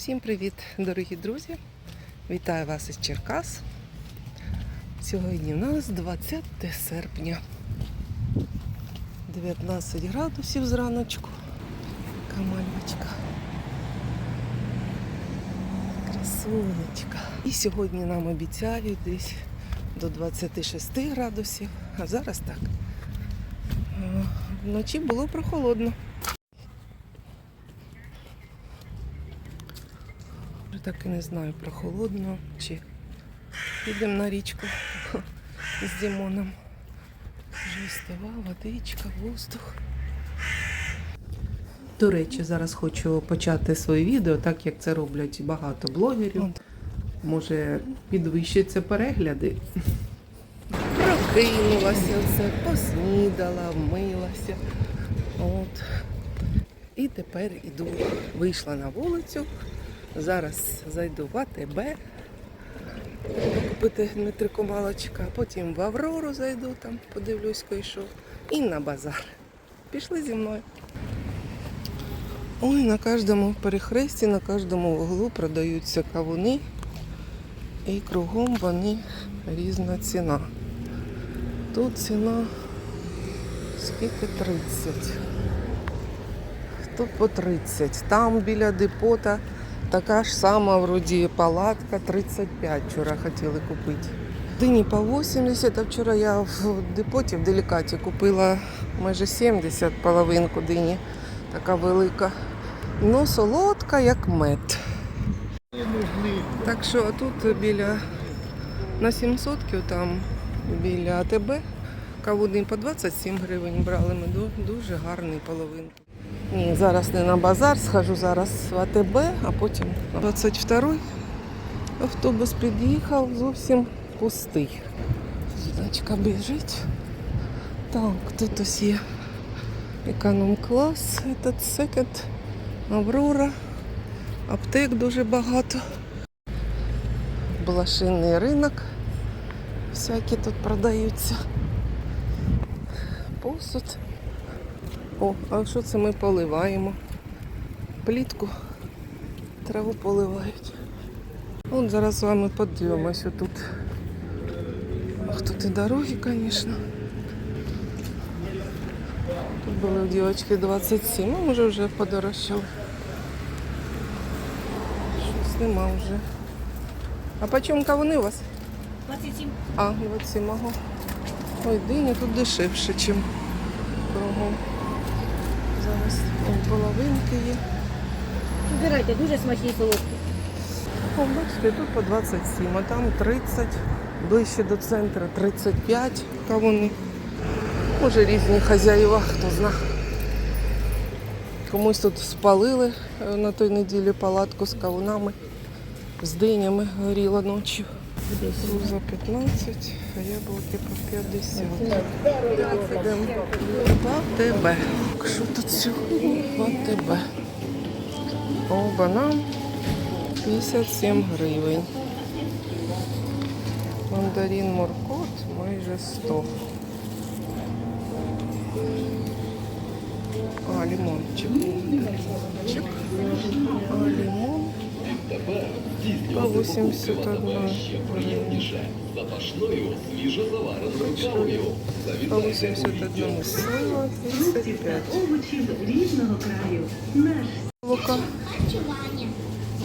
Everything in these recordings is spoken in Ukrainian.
Всім привіт, дорогі друзі! Вітаю вас із Черкас. Сьогодні у нас 20 серпня. 19 градусів зраночку. Яка мальвочка. Красунечка. І сьогодні нам обіцяють десь до 26 градусів, а зараз так. Вночі було прохолодно. Так і не знаю, прохолодно чи підемо на річку з Дімоном. Вже става, водичка, воздух. До речі, зараз хочу почати своє відео, так як це роблять багато блогерів. Може, підвищаться перегляди. Прокинулася все, поснідала, вмилася. От. І тепер іду. Вийшла на вулицю. Зараз зайду в АТБ. Треба купити Дмитрику малочка, потім в Аврору зайду, там подивлюсь кое-що. І на базар. Пішли зі мною. Ой, на кожному перехресті, на кожному вуглу продаються кавуни. І кругом вони різна ціна. Тут ціна скільки 30. Тут по 30. Там біля депота така ж сама вроді палатка 35 вчора хотіли купити. Дині по 80, а вчора я в депоті в делікаті купила майже 70 половинку дині. Така велика. Ну, солодка, як мед. Так що тут біля на 700 там біля АТБ кавуни по 27 гривень брали ми дуже гарний половинку. Ні, зараз не на базар, схожу зараз в АТБ, а потім 22-й автобус під'їхав зовсім пустий. Жіночка біжить. Так, тут є економ-клас, этот секонд, Аврора, аптек дуже багато. Блошиний ринок. Всякі тут продаються. Посуд. О, а що це ми поливаємо? Плітку. Траву поливають. От зараз з вами подивимося тут. Ах, тут і дороги, звісно. Тут були у дівчатки 27, а може вже подорожчали. Щось нема вже. А по чому кавуни у вас? 27. А, 27 ага. Ой, диня тут дешевше, ніж кругом. Зараз половинки є. Вибирайте, дуже смачні солодкі. О, бачите, тут по 27, а там 30, ближче до центру 35 кавуни. Може різні хазяїва, хто зна. Комусь тут спалили е, на той неділі палатку з кавунами, з динями горіла ночі. За 15, а яблуки по 50. Йдемо в Що тут сьогодні в АТБ? О, банан 57 гривень. Мандарин моркот майже 100. А, лимончик. Лимончик. А, лимон по 81 гривень. запашною свіжозавареною По 81 слива 35. овочів різного краю. Наш Лука.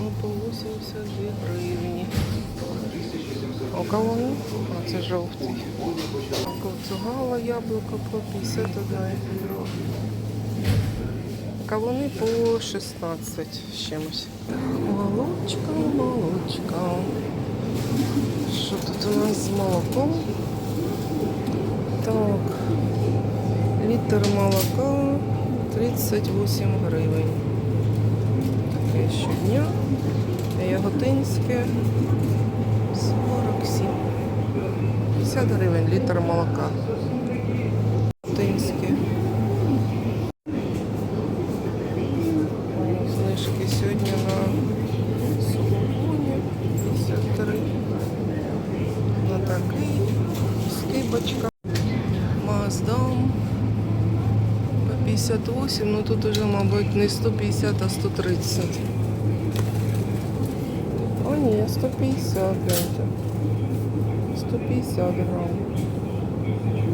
О, по 82 гривні. А кого? А це жовтий. Ковцугала яблуко по 51 гривень. Кавуни по 16 з чимось. Молочка, молочка. Що тут у нас з молоком? Так. Літр молока 38 гривень. Таке щодня. Яготинське 47. 50 гривень літр молока. 158, ну тут уже, мабуть, не 150, а 130. О, ні, 150 дайте. 150 грам.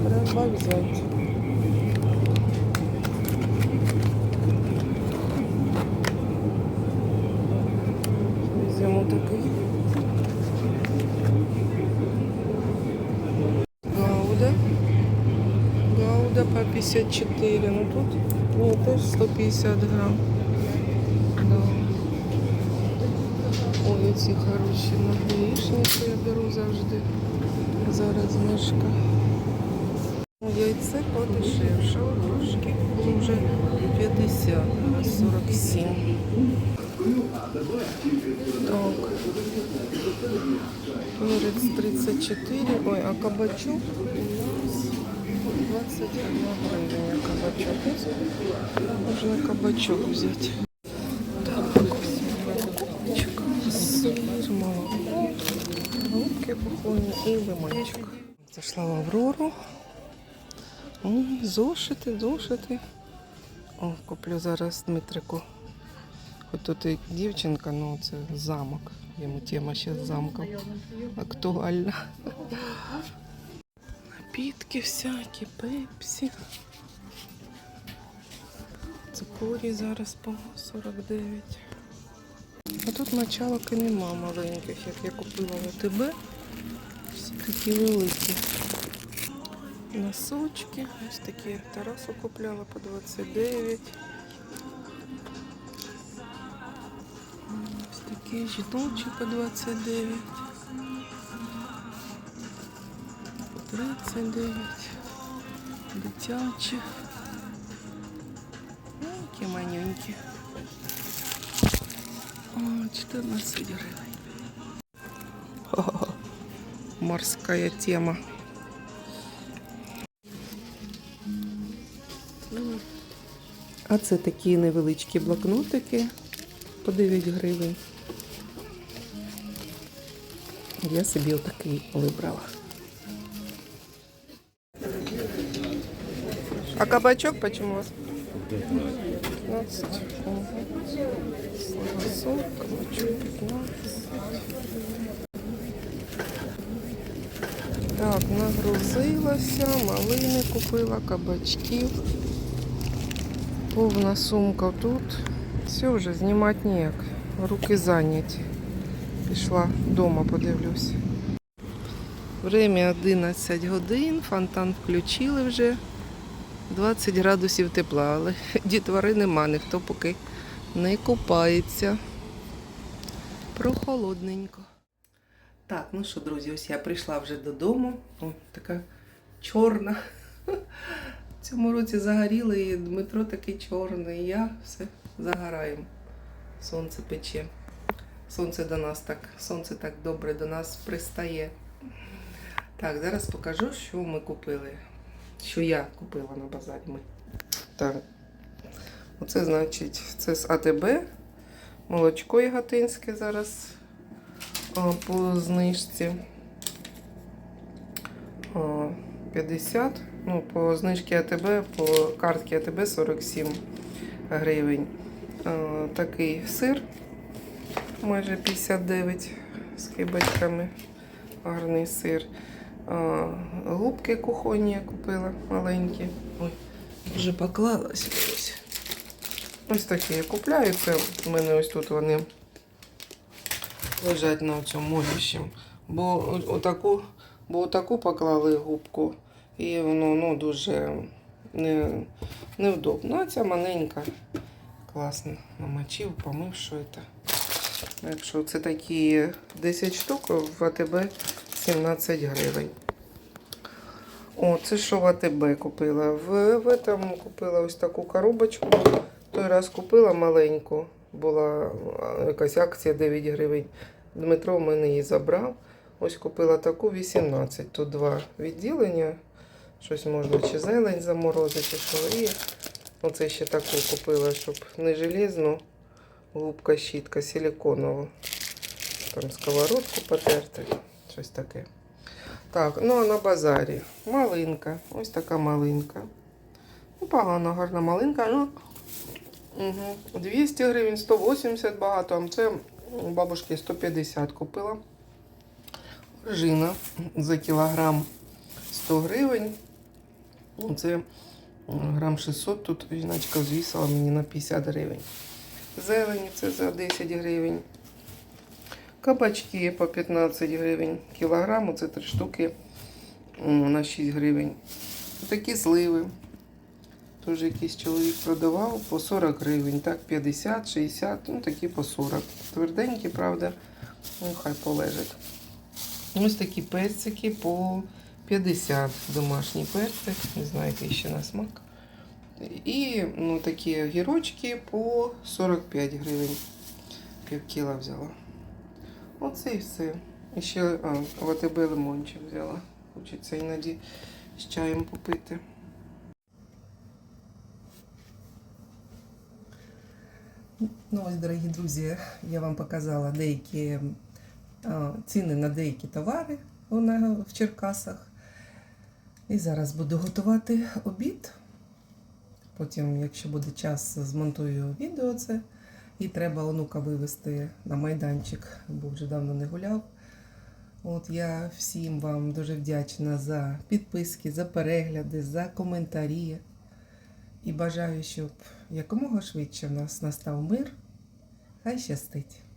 Треба взяти. 154, ну тут о, теж 150 грам. Да. Ой, оці хороші нагрішники я беру завжди. Зараз мишка. Ну, яйце подешевше. трошки, було ну, вже 50, зараз 47. Так. Перець 34. Ой, а кабачок у нас. 21 гривень. Кабачок. Можна кабачок взяти. Так, кабачок, сир, молоко, голубки похоні і лимончик. Зайшла в Аврору. Зошити, зошити. О, куплю зараз Дмитрику. Хоч тут і дівчинка, ну це замок. Йому тема ще з замком актуальна. Напітки всякі, пепсі. Цикорій зараз по 49. А тут началок і нема маленьких, як я купила в АТБ. Всі такі великі. Носочки. Ось такі Тарасу купляла по 29. Ось такі жіночі по 29. 39. Дитячі. Які манюнькі. О, 14 гривень. Хо-хо-хо. Морская тема. А це такі невеличкі блокнотики по 9 гривень. Я собі отакий вибрала. А кабачок почему у вас? 15. Ага. Кабачок 15. Так, нагрузилася, малини купила, кабачків. Повна сумка тут. Все вже знімати ніяк. Руки зайняті. Пішла вдома, подивлюсь. Время 11 годин, фонтан включили вже. 20 градусів тепла, але дітвори нема, ніхто поки не купається. Прохолодненько. Так, ну що, друзі, ось я прийшла вже додому. О, така чорна. В цьому році загоріла і Дмитро такий чорний. Я все загораємо. Сонце пече. Сонце до нас так, сонце так добре до нас пристає. Так, зараз покажу, що ми купили. Що я купила на базарі. Ми. Так. Оце значить, це з АТБ. Молочко яготинське зараз а, по знижці. А, 50. Ну, по знижці АТБ, по картці АТБ 47 гривень. А, такий сир майже 59 з кибочками. Гарний сир. А, губки кухонні я купила маленькі. Ой, вже поклалась ось. Ось такі я купляю. Це в мене ось тут вони лежать на цьому моющем. Бо отаку, бо отаку поклали губку, і воно ну, дуже не, невдобно. А ця маленька. Класно. Намочив, помив, що це. Так що це такі 10 штук в АТБ 17 гривень. О, це що в АТБ купила? В, в этом купила ось таку коробочку. Той раз купила маленьку. Була якась акція 9 гривень. Дмитро в мене її забрав. Ось купила таку 18. Тут два відділення. Щось можна чи зелень заморозити, чи що. І оце ще таку купила, щоб не железну. Губка щітка силиконову. Там сковородку потерти. Щось таке. Так, ну а на базарі малинка. Ось така малинка. Ну, погано, гарна малинка. Ну, угу. 200 гривень, 180 багато. А Це У бабушки 150 купила. Ржина за кілограм 100 гривень. Ну, Це грам 600, тут жіночка звісила мені на 50 гривень. Зелені це за 10 гривень. Кабачки по 15 гривень кілограм, це 3 штуки на 6 гривень. Такі сливи. Теж якийсь чоловік продавав по 40 гривень, так 50, 60, ну такі по 40. Тверденькі, правда, ну хай полежать. Ось такі персики по 50 домашній персик, не знаю, який ще на смак. І ну, такі огірочки по 45 гривень. Пів кіла взяла. Оце і все. І ще а, в АТБ лимончик взяла. Хочеться іноді з чаєм попити. Ну ось, дорогі друзі, я вам показала деякі ціни на деякі товари в Черкасах. І зараз буду готувати обід. Потім, якщо буде час, змонтую відео це. І треба онука вивезти на майданчик, бо вже давно не гуляв. От я всім вам дуже вдячна за підписки, за перегляди, за коментарі. І бажаю, щоб якомога швидше в нас настав мир. Хай щастить!